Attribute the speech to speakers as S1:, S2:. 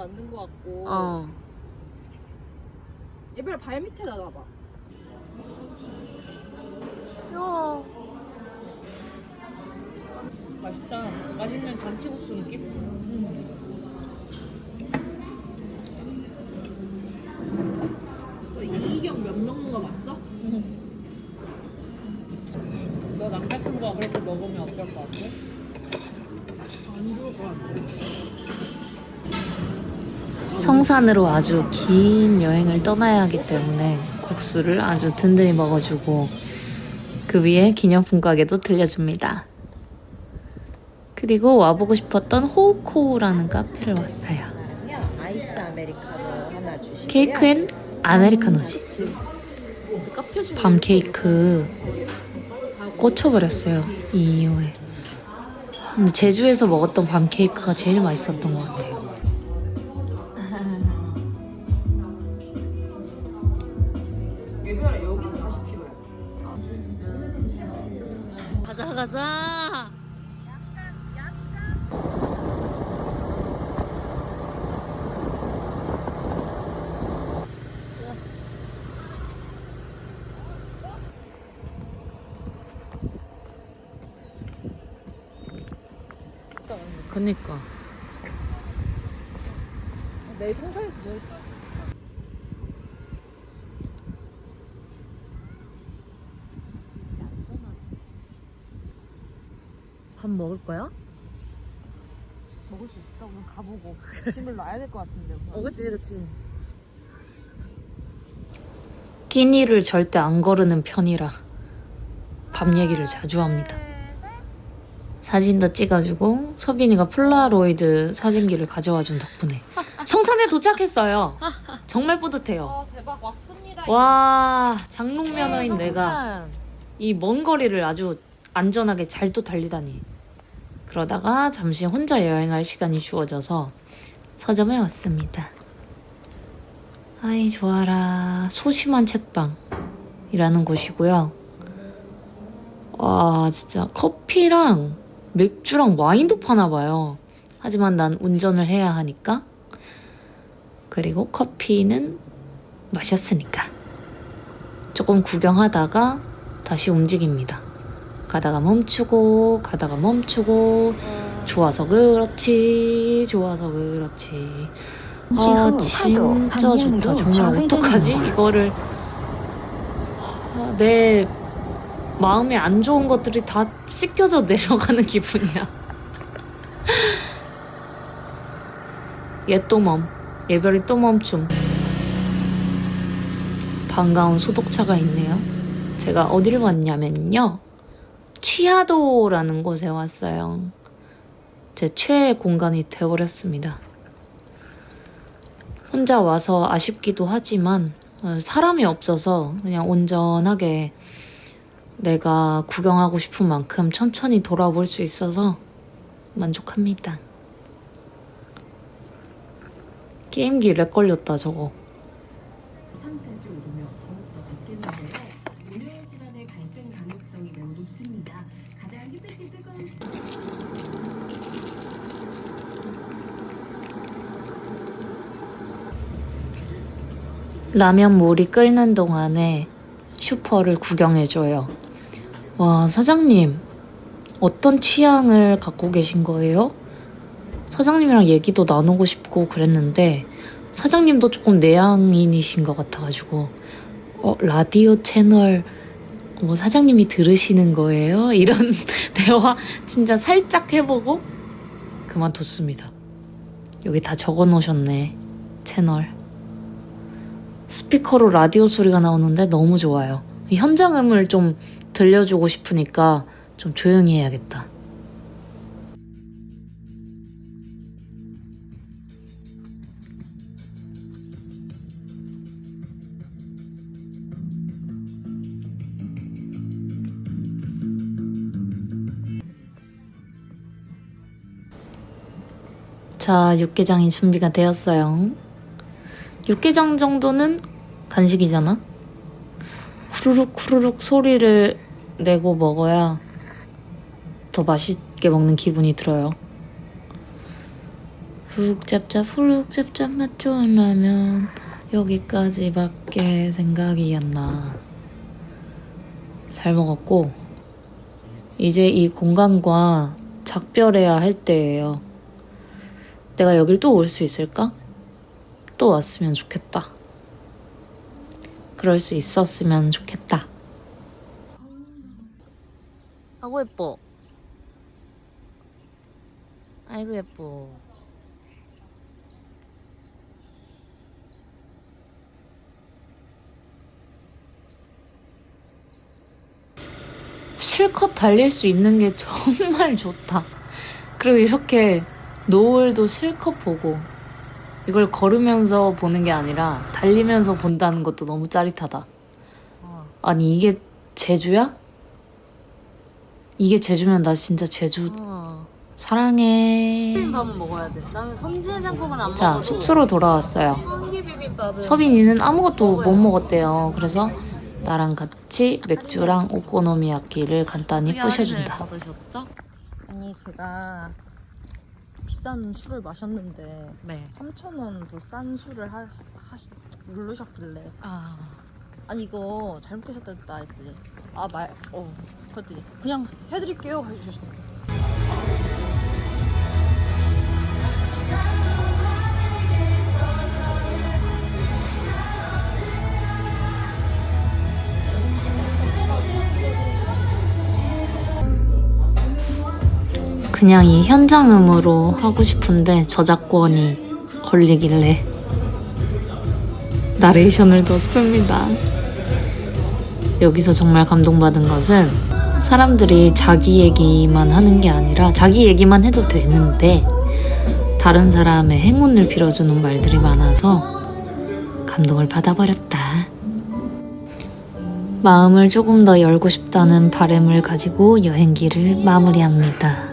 S1: 만든 것 같고.
S2: 어.
S1: 얘별 발 밑에다 놔봐.
S2: 야. 맛있다. 맛있는 잔치국수 느낌?
S1: 너 이경 면 먹는 거 봤어?
S2: 너 남자친구가 그렇게 먹으면 어떨 것 같아?
S1: 안 좋을 것 같아.
S3: 성산으로 아주 긴 여행을 떠나야 하기 때문에 국수를 아주 든든히 먹어주고 그 위에 기념품 가게도 들려줍니다. 그리고 와보고 싶었던 호우코우라는 카페를 왔어요.
S1: 주시고요.
S3: 케이크엔 아메리카노지. 밤 케이크 꽂혀버렸어요. 이 이후에. 근데 제주에서 먹었던 밤 케이크가 제일 맛있었던 것 같아요. 가자 가자. 그니까.
S2: 내일 성산에서 뭐 했지?
S3: 밥 먹을 거야?
S1: 먹을 수 있을까? 우선 가보고 짐을 놔야 될 것 같은데. 우선.
S2: 어, 그치, 그치.
S3: 끼니를 절대 안 거르는 편이라 밥 얘기를 자주 합니다. 사진도 찍어주고 서빈이가 폴라로이드 사진기를 가져와 준 덕분에 성산에 도착했어요. 정말 뿌듯해요.
S2: 아, 대박 왔습니다.
S3: 와 장롱 면허인 내가 이 먼 거리를 아주 안전하게 잘 또 달리다니. 그러다가 잠시 혼자 여행할 시간이 주어져서 서점에 왔습니다. 아이 좋아라 소심한 책방이라는 곳이고요. 와 진짜 커피랑 맥주랑 와인도 파나 봐요. 하지만 난 운전을 해야 하니까 그리고 커피는 마셨으니까 조금 구경하다가 다시 움직입니다. 가다가 멈추고 가다가 멈추고. 좋아서 그렇지 좋아서 그렇지. 아 진짜 좋다. 정말 어떡하지? 이거를. 하, 내 마음에 안 좋은 것들이 다 씻겨져 내려가는 기분이야. 얘 또 멈. 예별이 또 멈춤. 반가운 소독차가 있네요. 제가 어디를 왔냐면요 취하도라는 곳에 왔어요. 제 최애 공간이 되어버렸습니다. 혼자 와서 아쉽기도 하지만 어, 사람이 없어서 그냥 온전하게 내가 구경하고 싶은 만큼 천천히 돌아볼 수 있어서 만족합니다. 게임기 렉 걸렸다 저거. 라면 물이 끓는 동안에 슈퍼를 구경해줘요. 와, 사장님, 어떤 취향을 갖고 계신 거예요? 사장님이랑 얘기도 나누고 싶고 그랬는데, 사장님도 조금 내향인이신 것 같아가지고, 어, 라디오 채널, 뭐 사장님이 들으시는 거예요? 이런 대화 진짜 살짝 해보고 그만뒀습니다. 여기 다 적어 놓으셨네, 채널. 스피커로 라디오 소리가 나오는데 너무 좋아요. 이 현장음을 좀 들려주고 싶으니까 좀 조용히 해야겠다. 자, 육개장이 준비가 되었어요. 육개장 정도는 간식이잖아? 후루룩 후루룩 소리를 내고 먹어야 더 맛있게 먹는 기분이 들어요. 훅 짭짭 후룩 짭짭 맛 좋은 라면 여기까지밖에 생각이 안 나. 잘 먹었고 이제 이 공간과 작별해야 할 때예요. 내가 여길 또 올 수 있을까? 또 왔으면 좋겠다. 그럴 수 있었으면 좋겠다. 아고 예뻐. 아이고 예뻐. 실컷 달릴 수 있는 게 정말 좋다. 그리고 이렇게 노을도 실컷 보고 이걸 걸으면서 보는 게 아니라 달리면서 본다는 것도 너무 짜릿하다. 아니 이게 제주야? 이게 제주면 나 진짜 제주 사랑해.
S2: 비빔밥은 먹어야 돼. 나는 섬진해장국은 안
S3: 자
S2: 먹어도
S3: 숙소로 돌아왔어요.
S2: 비빔밥은
S3: 서빈이는 아무것도 못 먹었대요. 그래서 나랑 같이 맥주랑 오코노미야끼를 간단히 부셔준다.
S2: 받으셨죠?
S1: 아니 제가 비싼 술을 마셨는데
S3: 네.
S1: 3,000원 더 싼 술을 하, 하시, 누르셨길래
S3: 아.
S1: 아니 이거 잘못하셨다 했더니 아 말 어 저더니 그냥 해드릴게요 해주셨어요
S3: 그냥 이 현장음으로 하고 싶은데 저작권이 걸리길래 나레이션을 뒀습니다. 여기서 정말 감동받은 것은 사람들이 자기 얘기만 하는 게 아니라 자기 얘기만 해도 되는데 다른 사람의 행운을 빌어주는 말들이 많아서 감동을 받아버렸다. 마음을 조금 더 열고 싶다는 바램을 가지고 여행기를 마무리합니다.